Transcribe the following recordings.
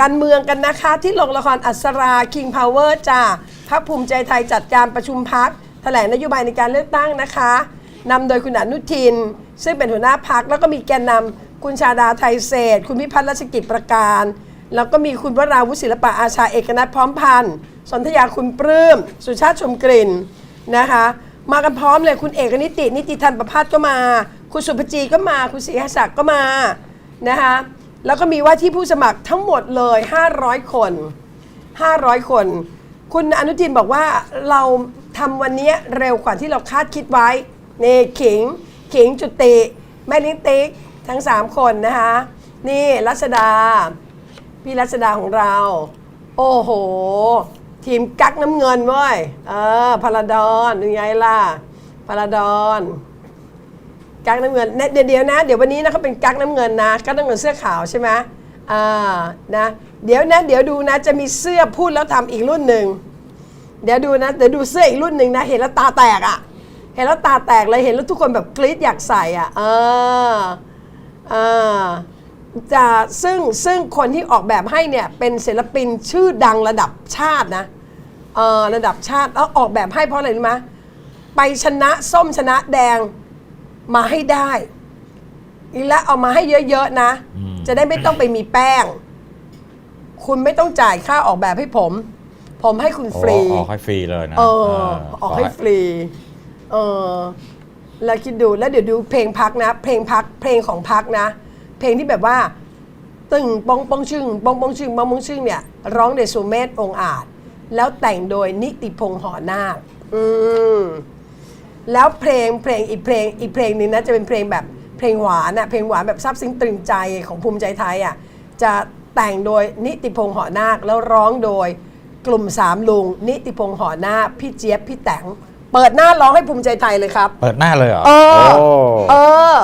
การเมืองกันนะคะ ที่โรงละครอัศรา King Power จ้าพักภูมิใจไทยจัดการประชุมพักแถลงนโยบายในการเลือกตั้งนะคะนำโดยคุณอนุทิน ซึ่งเป็นหัวหน้าพักแล้วก็มีแกนนำคุณชาดาไทยเศษ คุณพิพัฒน์รัชกิจประการ แล้วก็มีคุณวราวุฒิศิลปะอาชาเอกนัทพร้อมพันธ์สนธยาคุณปลื้ม สุชาติชมกลิ่นนะคะ มากันพร้อมเลยคุณเอกนิติ นิติทันประพาสก็มา คุณสุภจีก็มา คุณศรีหศักดิ์ก็มานะคะ แล้วก็มีว่าที่ผู้สมัครทั้งหมดเลย 500 คน 500 คน คุณอนุทินบอกว่าเราทำวันนี้เร็วกว่าที่เราคาดคิดไว้นี่ขิงขิงจุติแม่ลิงติ๊กทั้ง 3 คนนะคะ นี่รัศดา พี่รัศดาของเรา โอ้โห ทีมกักน้ำเงินเว้ยเออพาราดอนยังไงล่ะพาราดอน กักน้ำเงินเดี๋ยวเดี๋ยวนะ เดี๋ยววันนี้นะเขาเป็นกักน้ำเงินนะกักน้ำเงินเสื้อขาวใช่ไหมอ่านะเดี๋ยวนะเดี๋ยวดูนะจะมีเสื้อพูดแล้วทำอีกรุ่นหนึ่งเดี๋ยวดูนะเดี๋ยวดูเสื้ออีกรุ่นหนึ่งนะเห็นแล้วตาแตกอะ่ะเห็นแล้วตาแตกเลยเห็นแล้วทุกคนแบบกรี๊ดอยากใส่อะ่ะเออเออจะซึ่งซึ่งคนที่ออกแบบให้เนี่ยเป็นศิลปินชื่อดังระดับชาตินะเออระดับชาติแล้วออกแบบให้เพราะอะไรรู้ไหมไปชนะส้มชนะแดง มาให้ได้อีกแล้วเอามาให้เยอะๆนะจะได้ไม่ต้องไปมีแป้ง คุณไม่ต้องจ่ายค่าออกแบบให้ผม ผมให้คุณโอ้ฟรีออกให้ฟรีเลยนะเออเออ ออกให้ฟรี เออ แล้วคิดดูแล้วเดี๋ยวดูเพลงพักนะ เพลงพัก เพลงของพักนะ เพลงที่แบบว่า ตึงปองปองชึ่งปองปองชึ่งปองปองชึ่งเนี่ย ร้องโดยสุเมธองค์อาจ แล้วแต่งโดยนิติพงษ์หอนาคอืม แล้วเพลงเพลงอีกเพลงอีกเพลงหนึ่งนะจะเป็นเพลงแบบเพลงหวานอะเพลงหวานแบบซาบซึ้งตรึงใจของภูมิใจไทยอะจะแต่งโดยนิติพงษ์หอนาคแล้วร้องโดยกลุ่มสามลุง นิติพงษ์หอนาคพี่เจี๊ยบพี่แตงเปิดหน้าร้องให้ภูมิใจไทยเลยครับ เปิดหน้าเลยเหรอเออ โอ้เออ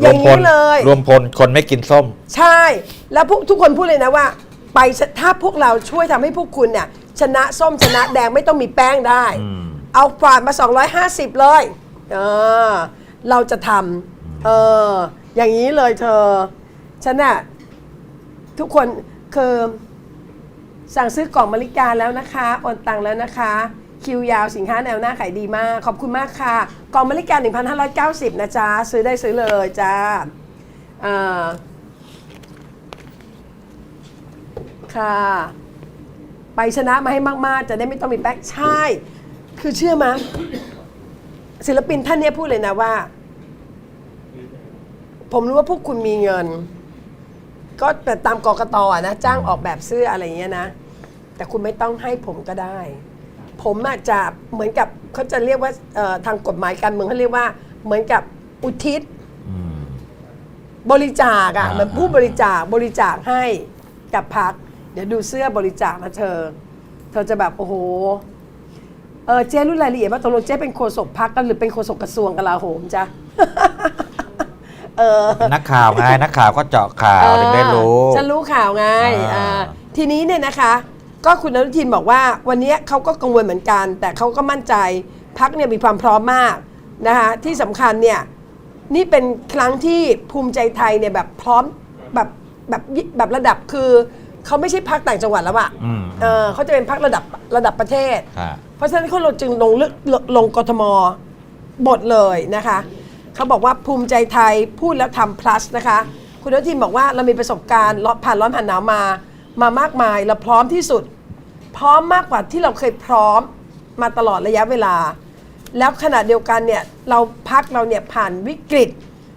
อย่างนี้เลย รวมพลคนไม่กินส้ม ใช่ แล้วพวกทุกคนพูดเลยนะว่า ไปถ้าพวกเราช่วยทำให้พวกคุณเนี่ยชนะส้มชนะแดงไม่ต้องมีแป้งได้ อืม เอาฝาดมา 250 เลยเออเราจะทำเอออย่างนี้เลยเธอ ฉันน่ะทุกคนคือสั่งซื้อกล่องมาริกาแล้วนะคะโอนตังแล้วนะคะ คิวยาวสินค้าแนวหน้าขายดีมาก ขอบคุณมากค่ะ กล่องมาริกา 1,590 นะจ๊ะ ซื้อได้ซื้อเลยจ้าเอ่อค่ะ ไปชนะมาให้มาก ๆ จะได้ไม่ต้องมีแบ็คใช่ คือเชื่อมยศิลปินท่านเนี้ยพูดเลยนะว่า ผมรู้ว่าพวกคุณมีเงิน ก็แต่ตามกกตอะนะจ้างออกแบบเสื้ออะไรอย่างเงี้ยนะ แต่คุณไม่ต้องให้ผมก็ได้ ผมอาจจะเหมือนกับเขาจะเรียกว่าเอ่อทางกฎหมายการเมืองเขาเรียกว่า เหมือนกับอุทิศอืมบริจาคอะอ่าเหมือนผู้บริจาคบริจาคให้กับพักเดี๋ยวดูเสื้อบริจาคนะเธอ เธอจะแบบโอ้โห เออเจ๊รู้รายละเอียดว่าตกลงเจ๊เป็นโฆษกพักกันหรือเป็นโฆษกกระทรวงกลาโหมจ้ะ เออ นักข่าวไงนักข่าวก็เจาะข่าวถึงได้รู้ ฉันรู้ข่าวไงอ่าอ่า ทีนี้เนี่ยนะคะ ก็คุณอนุทินบอกว่า วันนี้เขาก็กังวลเหมือนกัน แต่เขาก็มั่นใจพักเนี่ยมีความพร้อมมากนะคะที่สำคัญเนี่ย นี่เป็นครั้งที่ภูมิใจไทยเนี่ยแบบพร้อมแบบแบบแบบระดับคือ เขาไม่ใช่พักต่างจังหวัดแล้วอะอืม เออเขาจะเป็นพักระดับระดับประเทศ ค่ะ เพราะฉะนั้นเขาเราจึงลงเลือกลลงกทมบทเลยนะคะ เขาบอกว่าภูมิใจไทยพูดแล้วทำ plus นะคะ คุณอนุทินบอกว่าเรามีประสบการณ์ผ่านร้อนผ่านหนาวมามามากมายเราพร้อมที่สุด พร้อมมากกว่าที่เราเคยพร้อมมาตลอดระยะเวลา แล้วขณะเดียวกันเนี่ยเราพักเราเนี่ยผ่านวิกฤต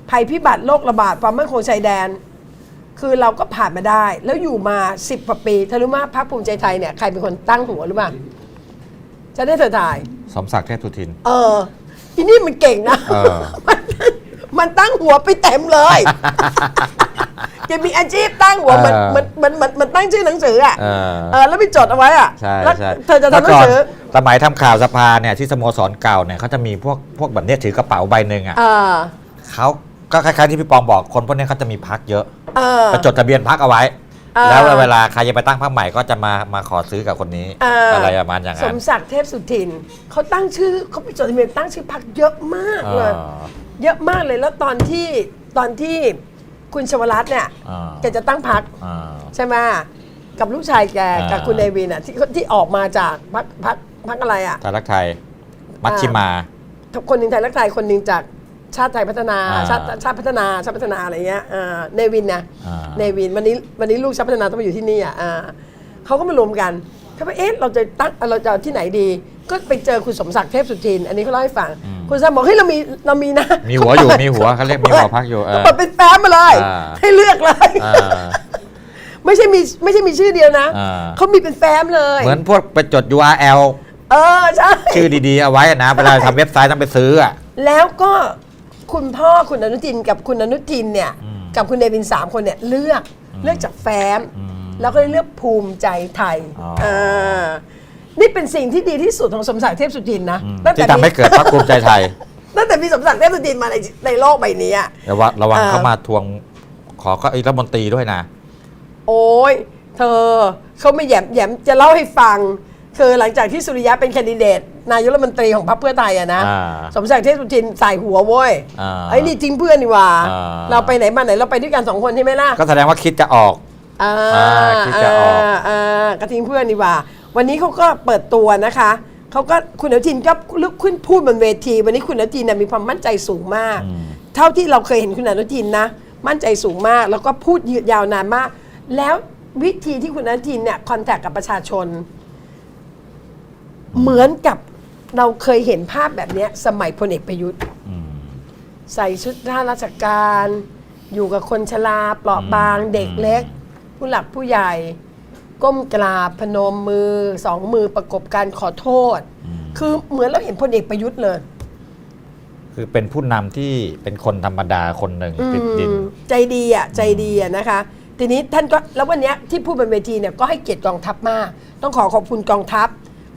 ภัยพิบัติโรคระบาดความมั่นคงชายแดน คือเราก็ผ่านมาได้ แล้วอยู่มา10กว่าปีเธอรู้ไหมพรรคภูมิใจไทยเนี่ยใครเป็นคนตั้งหัวหรือเปล่าจะได้เธอถ่าย สมศักดิ์เทพสุทิน เอออีนี่มันเก่งนะเออ มันมันตั้งหัวไปเต็มเลยแกมีอาชีพตั้งหัวเหมันเออเหมันเหมันเหมันเหมันตั้งชื่อหนังสืออะเออ เออแล้วไปจดเอาไว้อะใช่แล้วใช่เธอจะทำหนังสือ เมื่ก่นสมัยทำข่าวสภาเนี่ยที่สโมสรเก่าเนี่ยเขาจะมีพวกพวกแบบเนี้ยถือกระเป๋าใบหนึ่งอะเออ เขา ก็คล้ายๆที่พี่ปองบอกคนพวกเนี้ยเขาจะมีพักเยอะเออ ไปจดทะเบียนพักเอาไว้ เออแล้วเวลาใครจะไปตั้งพักใหม่ก็จะมามาขอซื้อกับคนนี้เอออ อะไรประมาณอย่างสนั้นมศักดิ์เทพสุทินเขาตั้งชื่อเขาไปจดทะเบียนตั้งชื่อพรรคเยอะมากเอเลยอเยอะมากเลยแล้วตอนที่ตอนที่คุณชวรัตน์เนี่ยอ่า แกจะตั้งพักอ่า ใช่ไหมกับลูกชายแกอ่ากั กับคุณเนวินอะที่ที่ออกมาจากพักพักพักอะไรอะไทยรักไทย มัชชิมา คนหนึ่งไทยรักไทยคนหนึ่งจาก ชาติไทยพัฒนาอ่าชาติชาติพัฒนาชาติพัฒนาอะไรเงี้ยอ่าเนวินนะอ่า เนวินวันนี้วันนี้ลูกชาติพัฒนาต้องมาอยู่ที่นี่อะอ่าเขาก็มารวมกันเขาบอกเอ๊ะเราจะตั้งเราจะเอาที่ไหนดี ก็ไปเจอคุณสมศักดิ์เทพสุทิน อันนี้เขาเล่าให้ฟัง คุณสมบอกเฮ้ยเรามีเรามีนะมีหัวอยู่เปิดมีหัวเขาเรียกมีหัวพักอยู่เออเขาเปิดเป็นแฟ้มมาเลย อ่า ให้เลือกเลย อ่า ไม่ใช่มีไม่ใช่มีชื่อเดียวนะอ่า เขามีเป็นแฟ้มเลย เหมือนพวกไปจด URL เออใช่ ชื่อดีๆเอาไว้นะเวลาทำเว็บไซต์ต้องไปซื้ออะแล้วก็ คุณพ่อคุณอนุทินกับคุณอนุทินเนี่ยอืมกับคุณเดวินสามคนเนี่ยเลือกเลือกจากแฟ้ม อืมแล้วก็ได้เลือกภูมิใจไทยอ๋ออ่านี่เป็นสิ่งที่ดีที่สุดของสมศักดิ์เทพสุทินนะอืมตั้งแต่ที่ทำให้เกิดพรรคภูมิใจไทย ตั้งแต่มีสมศักดิ์เทพสุทินมาในในโลกใบนี้อะแต่ว่าระวังอ่าเขามาทวงขอเก็อีกรัฐมนตรีด้วยนะ โอ้ยเธอเขาไม่แหยมแหยมจะเล่าให้ฟัง คือหลังจากที่สุริยะเป็นแคนดิเดต นายกรัฐมนตรีของพรรคเพื่อไทยอะนะอ่าสมศักดิ์เทพสุทินใส่หัวเว้ยอ่าไอ้นี่ทิ้งเพื่อนนี่หว่า อ่า เราไปไหนมาไหนเราไปด้วยกันสองคนใช่ไหมล่ะ ก็แสดงว่าคิดจะออก อ่าอ่าคิดจะออกาอ่ากระทิ้งเพื่อนดีกว่า วันนี้เขาก็เปิดตัวนะคะ เขาก็คุณอนุทินก็ลุกขึ้นพูดบนเวที วันนี้คุณอนุทินนะมีความมั่นใจสูงมากอืมเท่าที่เราเคยเห็นคุณอนุทินนะ มั่นใจสูงมาก แล้วก็พูดยืดยาวนานมาก แล้ววิธีที่คุณอนุทินเนี่ยคอนแทคกับประชาชน เหมือนกับเราเคยเห็นภาพแบบเนี้ยสมัยพลเอกประยุทธ์ อืม ใส่ชุดข้าราชการ อยู่กับคนชราเปราะบางอืม เด็กเล็ก ผู้หลักผู้ใหญ่ ก้มกราบพนมมือสองมือประกบการขอโทษคือเหมือนเราเห็นพลเอกประยุทธ์เลย คือเป็นผู้นำที่เป็นคนธรรมดาคนหนึ่งติดดิน อืมใจดีอะใจดีอะนะคะ ทีนี้ท่านก็แล้ววันเนี้ยที่พูดบนเวทีเนี่ยก็ให้เกียรติกองทัพมาก ต้องขอขอบคุณกองทัพ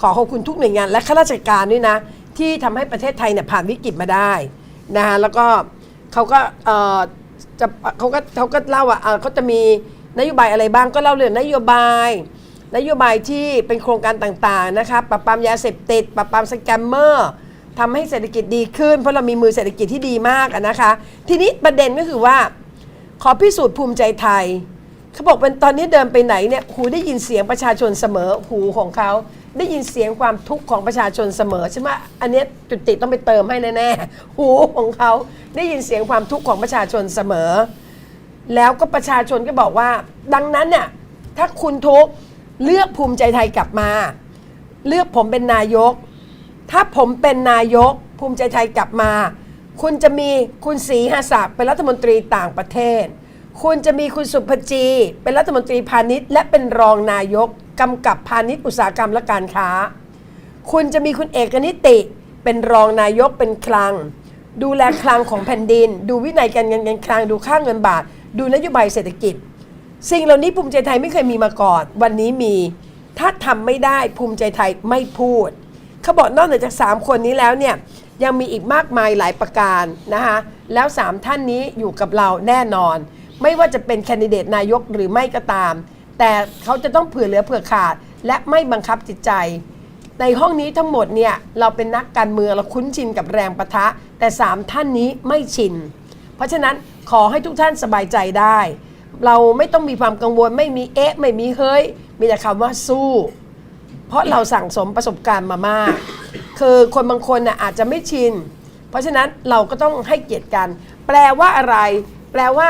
ขอขอบคุณทุกหน่วยงานและข้าราชการด้วยนะ ที่ทำให้ประเทศไทยเนี่ยผ่านวิกฤตมาได้นะคะแล้วก็เขาก็เออจะเขาก็เขาก็เล่าว่าเขาจะมีนโยบายอะไรบ้างก็เล่าเรื่องนโยบาย นโยบายที่เป็นโครงการต่างๆนะคะปราบปรามยาเสพติดปราบปรามสแกมเมอร์ทำให้เศรษฐกิจดีขึ้น เพราะเรามีมือเศรษฐกิจที่ดีมากนะคะ ทีนี้ประเด็นก็คือว่า ขอพิสูจน์ภูมิใจไทยเขาบอกเป็นตอนนี้เดินไปไหนเนี่ยหูได้ยินเสียงประชาชนเสมอหูของเขา ได้ยินเสียงความทุกข์ของประชาชนเสมอใช่ไหมอันเนี้ยจุติต้องไปเติมให้แน่ๆหูของเขาได้ยินเสียงความทุกข์ของประชาชนเสมอ แล้วก็ประชาชนก็บอกว่า ดังนั้นเนี่ยถ้าคุณทุกข์เลือกภูมิใจไทยกลับมา เลือกผมเป็นนายก ถ้าผมเป็นนายก ภูมิใจไทยกลับมา คุณจะมีคุณศรีหาศักดิ์เป็นรัฐมนตรีต่างประเทศ คุณจะมีคุณสุภจี เป็นรัฐมนตรีพาณิชย์และเป็นรองนายก กำกับพาณิชย์อุตสาหกรรมและการค้า คุณจะมีคุณเอกนิติเป็นรองนายกเป็นคลัง ดูแลคลังของแผ่นดิน ดูวินัยการเงินการคลังดูค่าเงินบาท ดูนโยบายเศรษฐกิจ สิ่งเหล่านี้ภูมิใจไทยไม่เคยมีมาก่อน วันนี้มีถ้าทำไม่ได้ภูมิใจไทยไม่พูดเขาบอกนอกเหนือจาก 3 คนนี้แล้วเนี่ยยังมีอีกมากมายหลายประการนะคะแล้ว 3 ท่านนี้อยู่กับเราแน่นอน ไม่ว่าจะเป็นแคนดิเดตนายกหรือไม่ก็ตาม แต่เขาจะต้องเผื่อเหลือเผื่อขาด และไม่บังคับจิตใจ ในห้องนี้ทั้งหมดเนี่ยเราเป็นนักการเมืองเราคุ้นชินกับแรงประทะ แต่ 3 ท่านนี้ไม่ชิน เพราะฉะนั้นขอให้ทุกท่านสบายใจได้ เราไม่ต้องมีความกังวลไม่มีเอ๊ะ ไม่มีเฮ้ย มีแต่คำว่าสู้ เพราะเราสั่งสมประสบการณ์มามาก คือคนบางคนน่ะอาจจะไม่ชิน เพราะฉะนั้นเราก็ต้องให้เกียรติกัน แปลว่าอะไร แปลว่า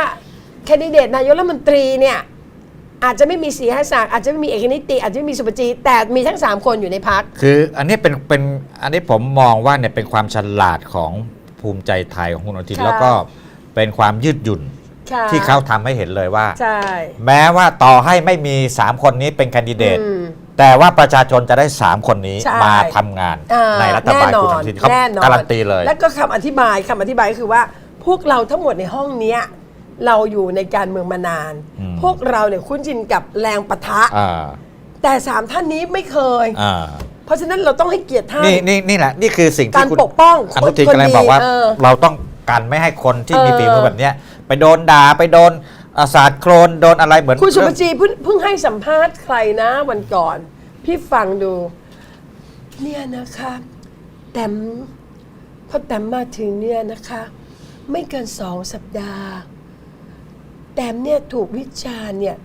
แคนดิเดตนายกรัฐมนตรีเนี่ย อาจจะไม่มีสีให้ศักดิ์อาจจะไม่มีเอกนิติ อาจจะไม่มีสุปจีแต่มีทั้ง 3 คนอยู่ในพัก คืออันนี้เป็นเป็นอันนี้ผมมองว่าเนี่ยเป็นความฉลาดของภูมิใจไทยของคุณอนุทินค่ะ แล้วก็เป็นความยืดหยุ่นค่ะที่เขาทำให้เห็นเลยว่า ใช่แม้ว่าต่อให้ไม่มี 3 คนนี้เป็นแคนดิเดต อืม แต่ว่าประชาชนจะได้ 3 คนนี้ใช่ มาทำงานอ่าในรัฐบาลแน่นคุณออนนุทินเขาแน่นอนการันตีเลย แล้วก็คำอธิบายคำอธิบายก็คือว่า พวกเราทั้งหมดในห้องเนี้ย เราอยู่ในการเมืองมานาน อืม พวกเราเนี่ยคุ้นชินกับแรงปะทะ อ่าแต่สามท่านนี้ไม่เคย อ่าเพราะฉะนั้นเราต้องให้เกียรติท่าน นี่นี่นี่แหละนี่คือสิ่งที่การคุณปกป้องอนุทินคนกำลังบอกว่าดีเออเราต้องกันไม่ให้คนที่มีเออ ฝีมือแบบเนี้ย ไปโดนด่าไปโดนอาสาดโครนโดนอะไรเหมือนคุณสุภจีเพิ่งเพิ่งให้สัมภาษณ์ใครนะวันก่อน พี่ฟังดู เนี่ยนะคะแต้มพอแต้มมาถึงเนี่ยนะคะ ไม่เกินสองสัปดาห์ ต้มเนี่ยถูกวิจารณ์เนี่ย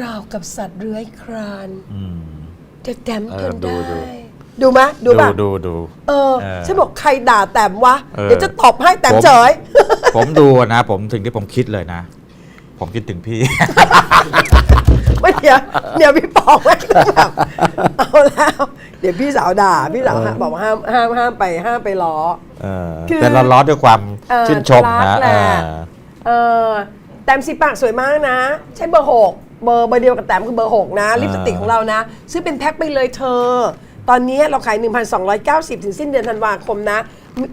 ราวกับสัตว์เลื้อยคลาน อืม แต่แต้มเอทอนดูได้ ดู ดูไหมดูป่ะดูดู เออเออฉันบอกใครด่าแต้มวะ เออ เดี๋ยวจะตอบให้แต้มผมเฉย ผมดูนะ ผมถึงที่ผมคิดเลยนะ ผมคิดถึงพี่ ไม่เดี๋ยวเดี๋ยวพี่ปองไม่แบบเอาแล้ว เดี๋ยวพี่สาวด่าพี่สาวห้ามบอกว่าห้ามห้ามห้ามไปห้ามไปล้อ เออคือแต่เราล้อด้วยความเออชื่นชมรันะกแหละ เออเออ แต้มสีปากสวยมากนะ ใช้เบอร์หกเบอร์เบอร์เดียวกับแต้มคือเบอร์หกนะลิปสติกของเรานะ ซื้อเป็นแพ็คไปเลยเธอ ตอนนี้เราขาย 1,290 ถึงสิ้นเดือนธันวาคมนะ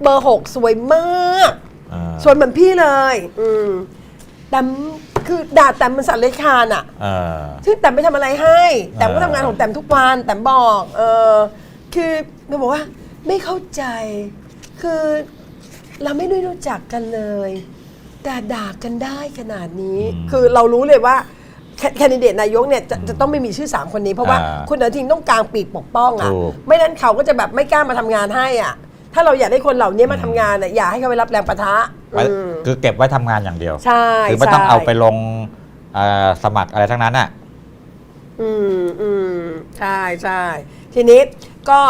เบอร์ 6 สวยมากเออสวยเหมือนพี่เลย อืมแต่คือด่าแต่มันสัตว์เลื้อยคลานอะเออซึ่งแต้มไม่ทำอะไรให้ แต้มก็ทำงานของแต้มทุกวันแต้มบอก เออคือมันบอกว่า ไม่เข้าใจ คือเราไม่ได้รู้จักกันเลย แต่ด่ากันได้ขนาดนี้ คือเรารู้เลยว่าแคนดิเดตนายกเนี่ยจะจะต้องไม่มีชื่อสามคนนี้ เพราะว่าอ่าคุณอนุทินต้องกลางปีกปกป้องอะ ถูก ไม่นั้นเขาก็จะแบบไม่กล้ามาทำงานให้อะ ถ้าเราอยากได้คนเหล่านี้มาทำงานอะอย่าให้เขาไปรับแรงประทะไว้อืมคือเก็บไว้ทำงานอย่างเดียว ใช่คือไม่ต้องใช่ เอาไปลงเอ่อสมัครอะไรทั้งนั้นอะ อืมอืมใช่ใช่ทีนี้ก็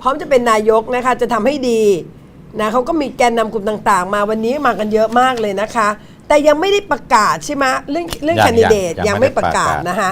พร้อมจะเป็นนายกนะคะ จะทำให้ดี นะเขาก็มีแกนนำกลุ่มต่างๆ มาวันนี้มากันเยอะมากเลยนะคะ แต่ยังไม่ได้ประกาศใช่ไหมเรื่องเรื่องยังแคนดิเดตยังยังไม่ไม่ได้ประกาศประกาศนะคะ